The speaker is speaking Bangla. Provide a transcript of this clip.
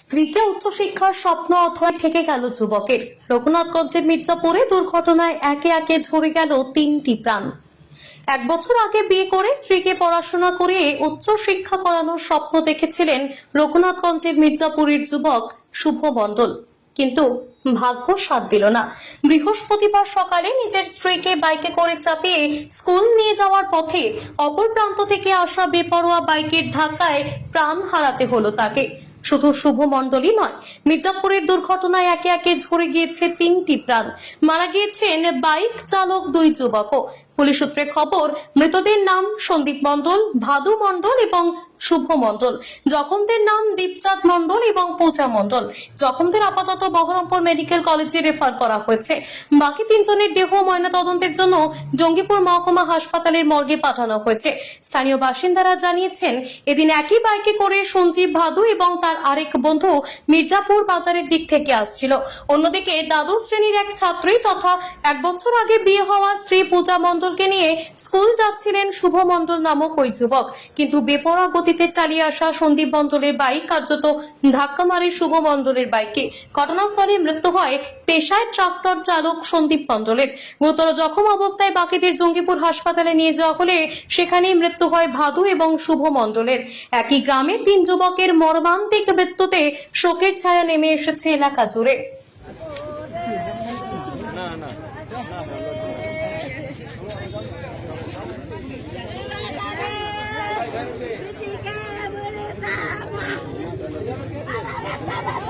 স্ত্রীকে উচ্চশিক্ষার স্বপ্ন অথয় থেকে গেল যুবকের। রঘুনাথগঞ্জের মির্জাপুরে দুর্ঘটনায় একে একে ঝরে গেল তিনটি প্রাণ। এক বছর আগে বিয়ে করে স্ত্রীকে পড়াশোনা করিয়ে উচ্চ শিক্ষা করানোর স্বপ্ন দেখেছিলেন রঘুনাথগঞ্জের মির্জাপুরের যুবক শুভ মণ্ডল। কিন্তু ভাগ্য সাথ দিল না। বৃহস্পতিবার সকালে নিজের স্ত্রীকে বাইকে করে চাপিয়ে স্কুল নিয়ে যাওয়ার পথে অপর প্রান্ত থেকে আসা বেপরোয়া বাইকের ধাক্কায় প্রাণ হারাতে হলো তাকে। শুধু শুভ মণ্ডলই নয়, মির্জাপুরের দুর্ঘটনায় একে একে ঝরে গিয়েছে তিনটি প্রাণ। মারা গিয়েছেন বাইক চালক দুই যুবকও। পুলিশ সূত্রে খবর, মৃতদের নাম সন্দীপ মণ্ডল, ভাদু মণ্ডল এবং শুভ মণ্ডল। জখমদের নাম দীপচাঁদ মণ্ডল এবং পূজা মণ্ডল। জখমদের আপাতত বহরমপুর মেডিকেল কলেজে রেফার করা হয়েছে। বাকি তিনজনের দেহ ময়না তদন্তের জন্য জঙ্গিপুর মহকুমা হাসপাতালের মর্গে পাঠানো হয়েছে। স্থানীয় বাসিন্দারা জানিয়েছেন, এদিন একই বাইকে করে সঞ্জীব ভাদু এবং তার আরেক বন্ধু মির্জাপুর বাজারের দিক থেকে আসছিল। অন্যদিকে দ্বাদশ শ্রেণির এক ছাত্রী তথা এক বছর আগে বিয়ে হওয়া স্ত্রী পূজা মন্ডলকে নিয়ে স্কুল যাচ্ছিলেন শুভ মণ্ডল নামক ওই যুবক কিন্তু বেপরা গতিতে চালিয়ে আসা সন্দীপ মণ্ডলের বাইক কার্যত ধাক্কা মারে শুভ মণ্ডলের বাইকে ঘটনাস্থলে মৃত্যু হয় পেশায় ট্রাক্টর চালক সন্দীপ মণ্ডলের গুরুতর জখম অবস্থায় বাকিদের জঙ্গিপুর হাসপাতালে নিয়ে যাওয়া হলে সেখানেই মৃত্যু হয় ভাদু এবং শুভ মণ্ডলের একই গ্রামে তিন যুবকের মর্মান্তিক মৃত্যুতে শোকের ছায়া নেমে এসেছে এলাকা জুড়ে না না Thank you.